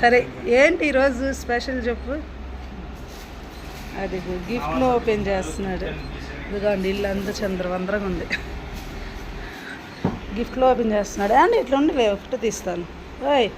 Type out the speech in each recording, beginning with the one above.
సరే. ఏంటి ఈరోజు స్పెషల్ చెప్పు? అది గిఫ్ట్లో ఓపెన్ చేస్తున్నాడు. ఇదిగోండి ఇల్లు అంతా చంద్రవందరగా ఉంది. గిఫ్ట్లో ఓపెన్ చేస్తున్నాడు. అండి ఇట్లా ఉండి ఒకటి తీస్తాను. ఓయ్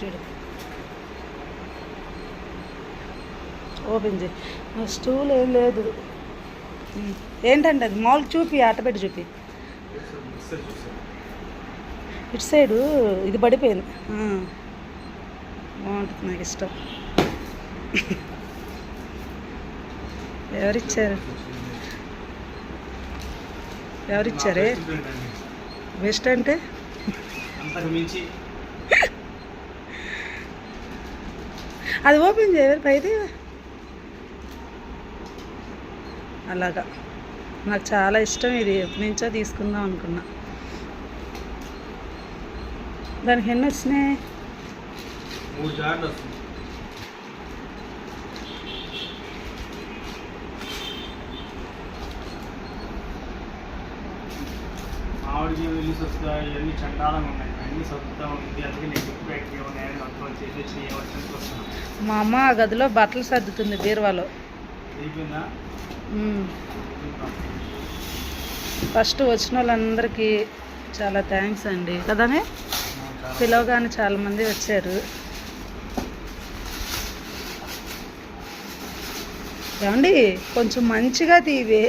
చూడు. ఓపెన్ చేయి. స్టూల్ ఏం లేదు. ఏంటంటే అది? మామూలు చూపి ఆటపెట్టి చూపి. ఇటు సైడు ఇది పడిపోయింది. బాగుంటుంది నాకు ఇష్టం. ఎవరిచ్చారు? ఎవరిచ్చారే? బెస్ట్ అంటే? అది ఓపెన్ చేయరు పైది? అలాగా. నాకు చాలా ఇష్టం ఇది. ఎప్పటి నుంచో తీసుకుందాం అనుకున్నా. దానికి ఎన్ని వచ్చినాయి? మూడు జార్లు వస్తుంది. మామిడికి రిలీజ్ వస్తాయి ఇవన్నీ చండాలంగా ఉన్నాయి. అన్నీ సొంతా ఉంది. అందుకే నేను గిఫ్ట్ ప్యాక్ ఉన్నాయని మొత్తం చేసి వచ్చి వచ్చి వస్తున్నాను మా అమ్మ ఆ గదిలో బట్టలు సర్దుతుంది బీరువాలో. అయిపోయిందా. ఫస్ట్ వచ్చిన వాళ్ళందరికీ చాలా థ్యాంక్స్ అండి. కదనే? పిలవగానే చాలా మంది వచ్చారు. ఏమండి కొంచెం మంచిగా తీవే.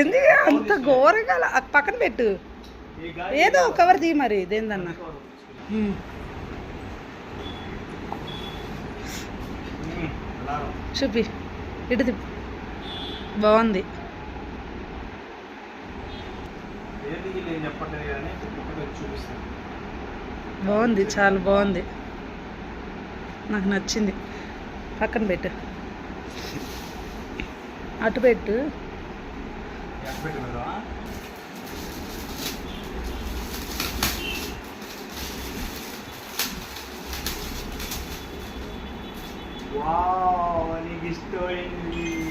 ఎందుకు అంత ఘోరంగా పక్కన పెట్టు. ఏదో కవర్ తీ మరి ఇదేందన్నా. చూపి. ఇటు తిప్పు. బాగుంది. బాగుంది చాలా బాగుంది. నాకు నచ్చింది. పక్కన పెట్టు. అటు పెట్టు. వావ్ నీకు ఇష్టమైంది.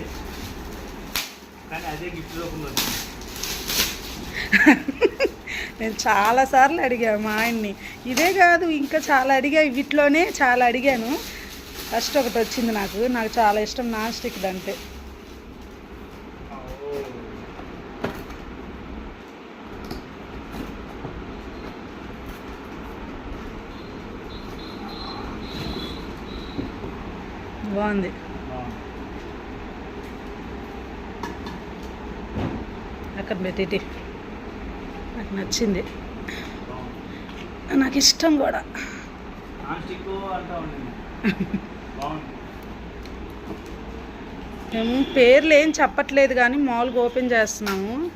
వచ్చింది కానీ అదే గిఫ్ట్ రూపంలో వచ్చింది నేను చాలాసార్లు అడిగాను మా ఆయన్ని. ఇదే కాదు ఇంకా చాలా అడిగా. వీటిలోనే చాలా అడిగాను. ఫస్ట్ ఒకటి వచ్చింది నాకు. నాకు చాలా ఇష్టం నాన్ స్టిక్ అంటే బాగుంది. పెట్టి నాకు నచ్చింది. నాకు ఇష్టం కూడా. మేము పేర్లు ఏం చెప్పట్లేదు కానీ మామూలుగా ఓపెన్ చేస్తున్నాము.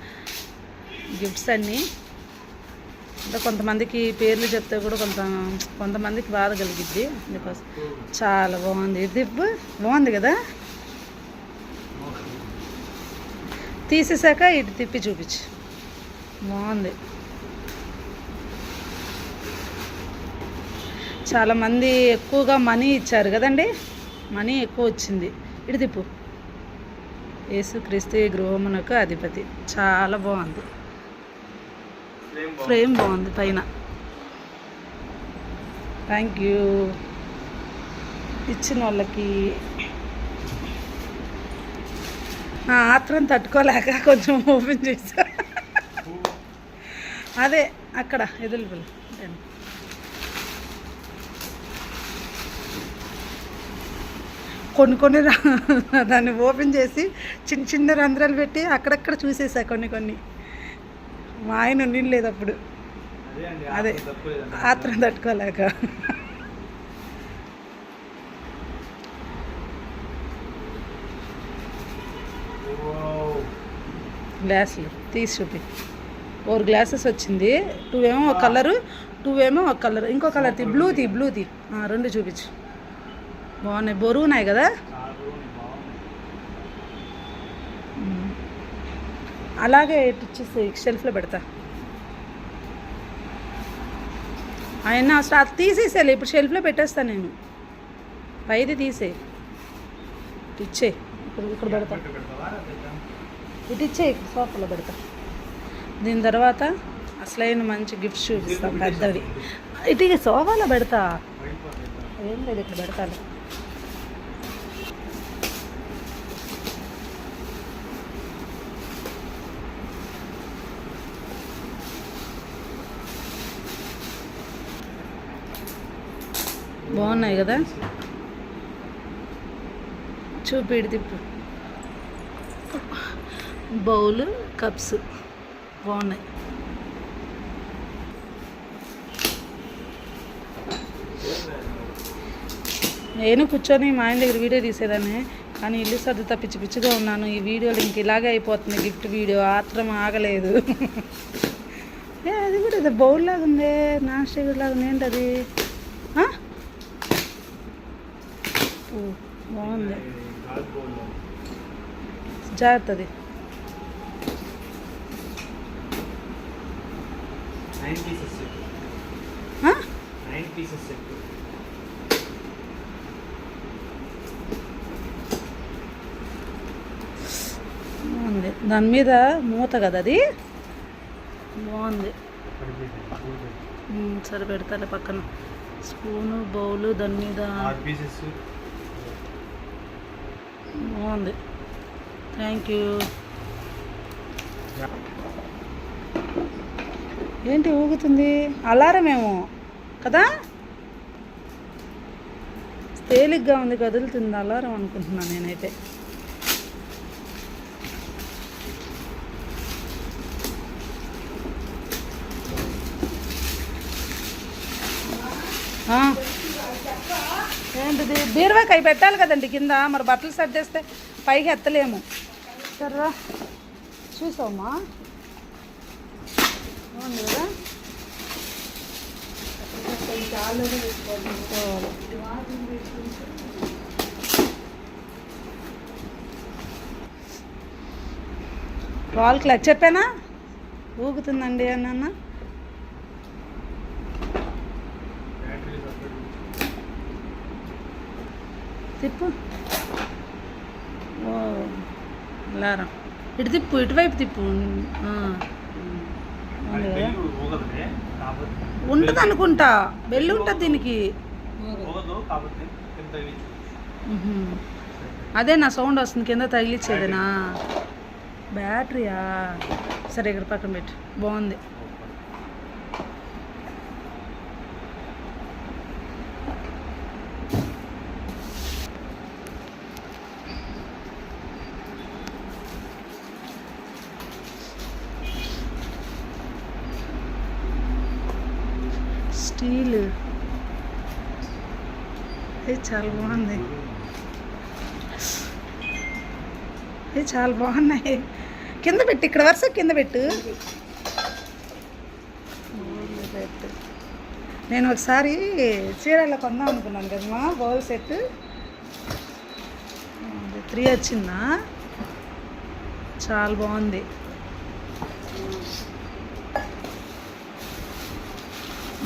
గిఫ్ట్స్ అన్నీ. అంటే కొంతమందికి పేర్లు చెప్తే కూడా కొంత కొంతమందికి బాధ కలిగిద్ది. అందుకోసం చాలా బాగుంది. ఇది. బాగుంది కదా? తీసేసాక ఇటు తిప్పి చూపించు. బాగుంది. చాలామంది ఎక్కువగా మనీ ఇచ్చారు కదండి? మనీ ఎక్కువ వచ్చింది. ఇటు తిప్పు. యేసుక్రీస్తు ఈ గృహమునకు అధిపతి. చాలా బాగుంది. ఫ్రేమ్ బాగుంది పైన. థ్యాంక్ యూ ఇచ్చిన వాళ్ళకి ఆ ఆత్రం తట్టుకోలేక కొంచెం ఓపెన్ చేసా. అదే అక్కడ ఎదురు పిల్ల కొన్ని కొన్ని దాన్ని ఓపెన్ చేసి చిన్న చిన్న రంధ్రాలు పెట్టి అక్కడక్కడ చూసేసా కొన్ని కొన్ని. మా ఆయన లేదు అప్పుడు. అదే. ఆత్రం తట్టుకోలేక వావ్. గ్లాసులు. తీసి చూపి. ఫోర్ గ్లాసెస్ వచ్చింది. టూ ఏమో ఒక కలరు టూ ఏమో ఒక కలర్. ఇంకో కలర్ తీ. బ్లూ తీ బ్లూ తీ. రెండు చూపించు. బాగున్నాయి. బరువున్నాయి కదా? అలాగే ఇటు ఇచ్చేసి షెల్ఫ్లో పెడతా. ఆయన అసలు అది తీసేసేయాలి ఇప్పుడు షెల్ఫ్లో పెట్టేస్తాను నేను. పైది తీసే ఇచ్చే ఇక్కడ ఇక్కడ పెడతా. ఇటు ఇచ్చే సోఫాలో పెడతా. దీని తర్వాత అసలైన మంచి గిఫ్ట్స్ చూపిస్తాం పెద్దవి. ఇటు ఇక సోఫాలో పెడతా. ఏం లేదు ఇక్కడ పెడతాను. బాగున్నాయి కదా? చూపిడి తిప్పు. Bowl cups. బాగున్నాయి. నేను కూర్చొని మా ఆయన దగ్గర వీడియో తీసేదాన్ని కానీ ఇల్లు సర్దుతా పిచ్చి పిచ్చిగా ఉన్నాను. ఈ వీడియోలు ఇంక ఇలాగే అయిపోతుంది గిఫ్ట్ వీడియో ఆత్రం ఆగలేదు. ఏ అది కూడా ఇది బౌల్ లాగా ఉంది నాన్ స్టిక్ లాగా ఉంది ఏంటి అది ఓ, బాగుంది. జాగ్రత్తది బౌల్లో. జాగ్రత్త అది నైన్ పీసెస్ సెట్ ఆ? నైన్ పీసెస్ సెట్ బాగుంది. దాని మీద మూత కదా అది? బాగుంది. సరే పెడతాలే పక్కన. స్పూను బౌలు దాని మీద బాగుంది. థ్యాంక్ యూ ఏంటి ఊగుతుంది? అలారం ఏమో. కదా? తేలిగ్గా ఉంది కదులుతుంది అలారం అనుకుంటున్నాను నేనైతే. ఏంటిది? బీరువాకి అవి పెట్టాలి కదండి కింద. మరి బట్టలు సర్దేస్తే పైకి ఎత్తలేము. సర్రా. చూసావమ్మా? బాగుంది కదా వాళ్ళకి లెక్క చెప్పానా? ఊగుతుందండి అన్న తిప్పు. ఓ లారా. ఇటు తిప్పు ఇటువైపు తిప్పు. ఉంటుంది అనుకుంటా. బెల్లి ఉంటుంది దీనికి. అదే నా సౌండ్ వస్తుంది కింద తగిలిచ్చేదేనా? బ్యాటరీయా? సరే ఇక్కడ పక్కన పెట్టు. బాగుంది స్టీల్ ఇది చాలా బాగుంది. ఇది చాలా బాగున్నాయి. కింద పెట్టు ఇక్కడ వరుస కింద పెట్టు. సెట్ నేను ఒకసారి చీరలో కొందాం అనుకున్నాను కదమ్మా బౌల్ సెట్. త్రీ వచ్చిందా? చాలా బాగుంది.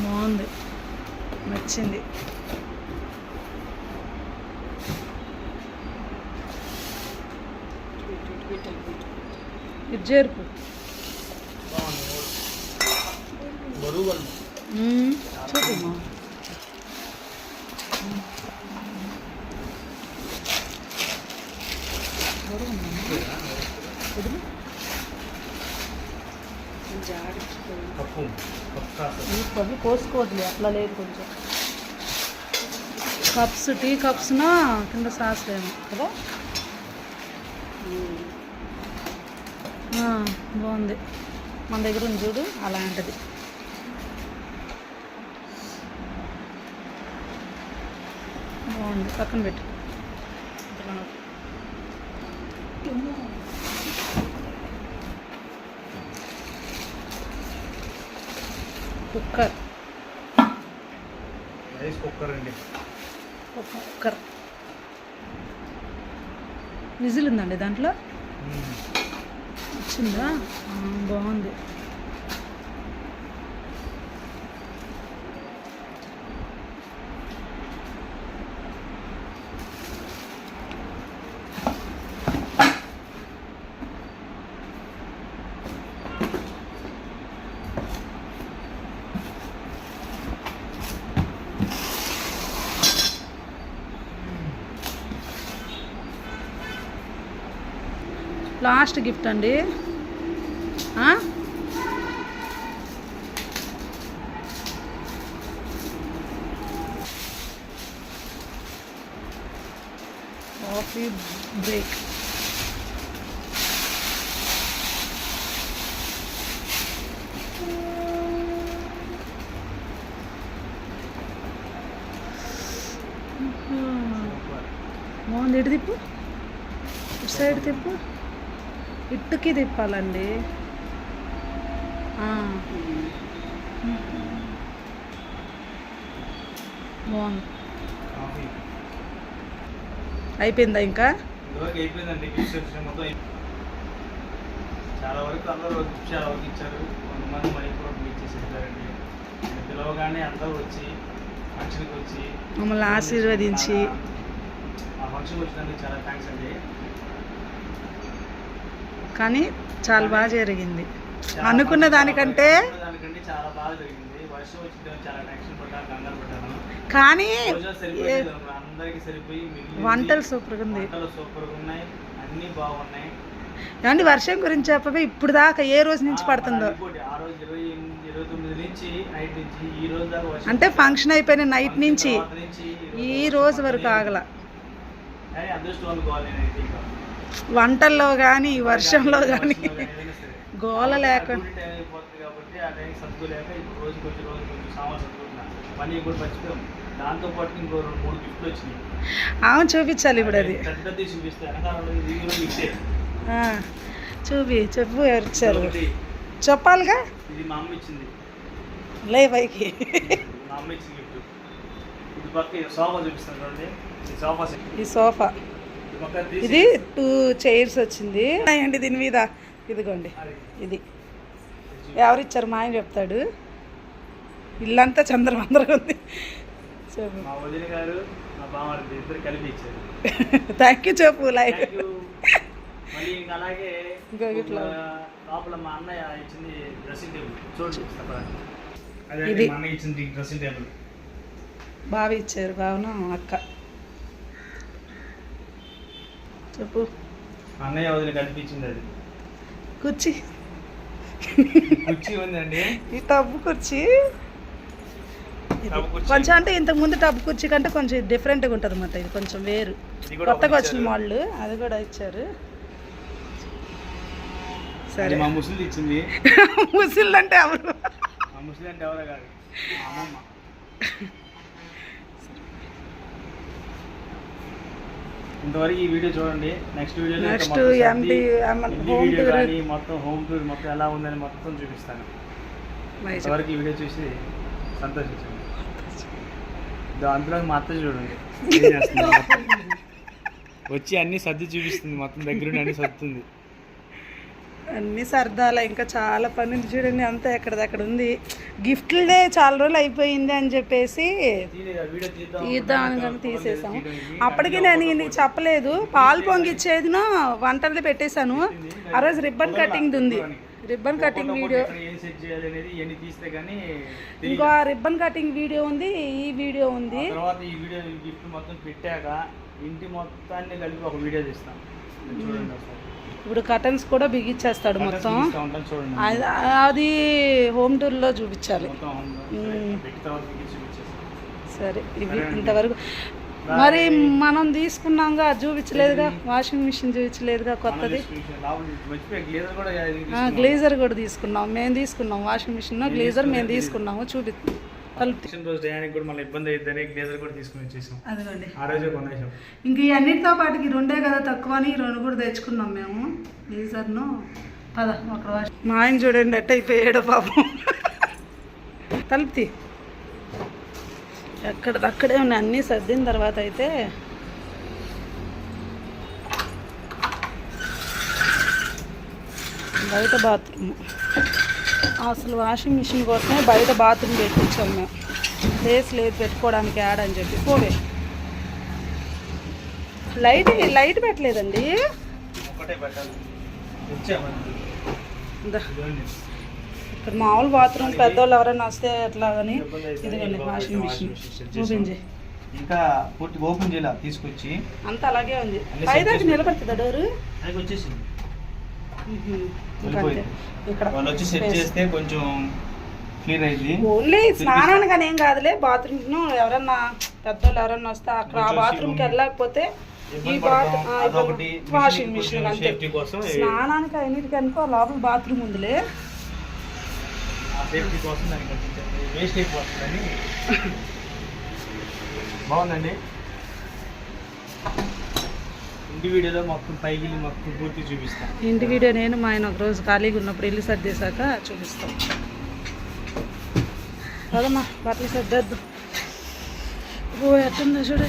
బాగుంది. నచ్చింది. ఇది చేర్పు చూపమ్మా. కప్పు అవి కోసుకోవద్దులే అట్లా లేదు కొంచెం. కప్స్ టీ కప్స్నా కింద సాస్లేము కదా? బాగుంది. మన దగ్గర ఉంది చూడు అలాంటిది. బాగుంది. పక్కన పెట్టు. కుక్కర్. రైస్ కుక్కర్ అండి. కుక్కర్. విజిల్ ఉందండి దాంట్లో? నచ్చిందా బాగుంది. లాస్ట్ గిఫ్ట్ అండి. Coffee break. బాగుంది. ఇటు తిప్పు? ఇటు సైడ్ తిప్పు. ఇట్టుకి తిప్పాలండి. బాగుంది. అయిపోయిందా ఇంకా? అయిపోయిందండి. చాలా వరకు అందరూ చాలా వరకు ఇచ్చారు. కొంతమంది మనీ కూడా ఇచ్చేసి ఇచ్చారండి. నేను పిలవగానే అందరూ వచ్చి ఫంక్షన్కి వచ్చి మమ్మల్ని ఆశీర్వదించి. ఆ ఫంక్షన్కి వచ్చినందుకు చాలా థ్యాంక్స్ అండి. కానీ చాలా బాగా జరిగింది. అనుకున్న దానికంటే దానికంటే చాలా బాగా జరిగింది. వర్షం వచ్చిందని చాలా టెన్షన్ పడ్డాను కంగారు పడ్డాను. కానీ. వంటలు సూపర్గా ఉంది. అన్నీ బాగున్నాయి. ఏమండి వర్షం గురించి చెప్పవే? ఇప్పుడు దాకా ఏ రోజు నుంచి పడుతుందో? అంటే ఫంక్షన్ అయిపోయిన నైట్ నుంచి ఈ రోజు వరకు ఆగల. వంటల్లో కానీ వర్షంలో కానీ. గోల లేక ఇప్పుడు పని కూడా మర్చిపోయాం. దాంతో పాటు ఇంకో రెండు మూడు గిఫ్ట్లు వచ్చినాయి. ఆమె చూపించాలి ఇప్పుడు అది. చూపిస్తే చూపి చెప్పు ఎవరు ఇచ్చారు. ఒకటి చెప్పాలిగా? ఇది మా అమ్మ ఇచ్చింది. లే పైకి. మా అమ్మ ఇచ్చిన గిఫ్ట్. ఇది పక్క సోఫా చూపిస్తాను చూడండి. ఈ సోఫా సెట్. ఈ సోఫా. ఇది టూ చైర్స్ వచ్చింది. అండి దీని మీద. ఇదిగోండి. ఇది. ఎవరిచ్చారు మా ఆయన చెప్తాడు. ఇల్లంతా చంద్రమందరం ఉంది. చెప్పు మా వదిన గారు మా బామ్మగారు ఇద్దరు కలిపి ఇచ్చారు. థ్యాంక్ యూ చెప్పు లైక్ ఇది. బావ ఇచ్చారు బావన అక్క. చెప్పు. అన్నయ్య వదిన కలిపి ఇచ్చింది అది. కుర్చీ. కుర్చీ ఉందండి. ఈ టబ్ కుర్చీ. కొంచెం అంటే ఇంతకు ముందు టబ్ కుర్చీ కంటే కొంచెం డిఫరెంట్గా ఉంటుంది అన్నమాట. ఇది కొంచెం వేరు. కొత్తగా వచ్చిన. వాళ్ళు అది కూడా ఇచ్చారు. సరే. మా ముసలి ఇచ్చింది. అంటే ఎవరు? ముసలి అంటే ఎవరో కాదు. ఇంతవరకు ఈ వీడియో చూడండి. నెక్స్ట్ వీడియోలో ఇంకా నెక్స్ట్ ఎండి హోమ్ వీడియో కానీ మొత్తం హోమ్ టూర్ మొత్తం ఎలా ఉందని మొత్తం చూపిస్తాను. ఇంతవరకు ఈ వీడియో చూసి సంతోషించండి. దాంట్లో మా అత్త చూడండి. ఏం చేస్తుంది? వచ్చి అన్ని సర్ది చూపిస్తుంది మొత్తం దగ్గరుండి అన్ని సర్దుతుంది. అన్ని సర్దాల ఇంకా చాలా పని చూడండి అంతా ఎక్కడదక్కడ ఉంది. గిఫ్ట్లదే చాలా రోజులు అయిపోయింది అని చెప్పేసి తీయలేదు, ఆ వీడియో తీద్దాం తీద్దాం అని కానీ తీసేసాం అప్పటికి నేను చెప్పలేదు. పాలు పొంగిచ్చేదినో వంటలది పెట్టేశాను. ఆ రోజు రిబ్బన్ కటింగ్ ఉంది. రిబ్బన్ కటింగ్ వీడియో ఎక్కడ ఏం సెట్ చేయాలి అనేది ఇవన్నీ తీస్తే కానీ ఇంకో రిబ్బన్ కటింగ్ వీడియో ఉంది ఈ వీడియో ఉంది. ఆ తర్వాత ఈ వీడియో గిఫ్ట్ మొత్తం పెట్టాక ఇంటి మొత్తాన్ని కలిపి ఒక వీడియో తీస్తాం. చూడండి. ఇప్పుడు కటన్స్ కూడా బిగిచ్చేస్తాడు పక్కన మొత్తం. అది హోమ్ టూర్లో చూపించాలి. సరే ఇవి. ఇంతవరకు. మరి మనం తీసుకున్నాంగా చూపించలేదుగా వాషింగ్ మిషన్ చూపించలేదుగా కొత్తది. గ్లేజర్ కూడా తీసుకున్నాం. గ్లేజర్ కూడా తీసుకున్నాం మేము తీసుకున్నాం వాషింగ్ మిషన్ గ్లేజర్ మేము తీసుకున్నాము చూపి ఇంక ఈ అన్నిటితో పాటుకి రెండే కదా తక్కువ అని ఈ రెండు కూడా తెచ్చుకున్నాం మేము. గ్లేజర్ను. పద ఒక మా ఆయన చూడండి ఎట్ అయిపోయాడు పాపం తలుపుతి ఎక్కడ అక్కడే ఉన్నాయి అన్నీ సర్దిన తర్వాత అయితే బయట బాత్రూమ్. అసలు వాషింగ్ మిషన్ కోసమే బయట బాత్రూమ్ పెట్టించాం మేము. ప్లేస్ లేదు పెట్టుకోవడానికి యాడ్ అని చెప్పి. పోవే. లైట్ లైట్ పెట్టలేదండి. ఇక్కడ మామూలు బాత్రూమ్ పెద్దవాళ్ళు ఎవరైనా వస్తే ఎట్లా అని ఇదిగోండి వాషింగ్ మిషన్ ఓపెన్. చేయి ఇంకా పూర్తి ఓపెన్ చేయాలి తీసుకొచ్చి. అంతా అలాగే ఉంది. పైదాకా నిలబడుతుందా డోరు వచ్చేసింది. ఇక్కడ వాళ్ళు వచ్చి సెట్ చేస్తే కొంచెం క్లియర్ అయింది. ఓన్లీ స్నానానికి అని ఏం కాదులే బాత్రూమ్ ఎవరన్నా పెద్దోళ్ళు ఎవరన్నా వస్తే అక్కడ ఆ బాత్రూమ్కి వెళ్ళకపోతే ఈ ఇబ్బంది బాత్ పడతాం. అదొకటి వాషింగ్ మిషన్ అంతే. స్నానానికి అన్నిటికీ అనుకో లోపల బాత్రూమ్ ఉందిలే. సేఫ్టీ కోసం దానికి కట్టించాను వేస్ట్ అయిపోతుందని బాగుందండి. ఇంటి వీడియోలో మొత్తం పైకి మొత్తం పూర్తి చూపిస్తాను ఇంటి వీడియో నేను మా ఆయన ఒక రోజు ఖాళీగా ఉన్నప్పుడు ఇల్లు సర్దేశాక చూపిస్తాం. కదమ్మా బట్టలు సర్దేద్దు. ఎట్టుందో చూడు.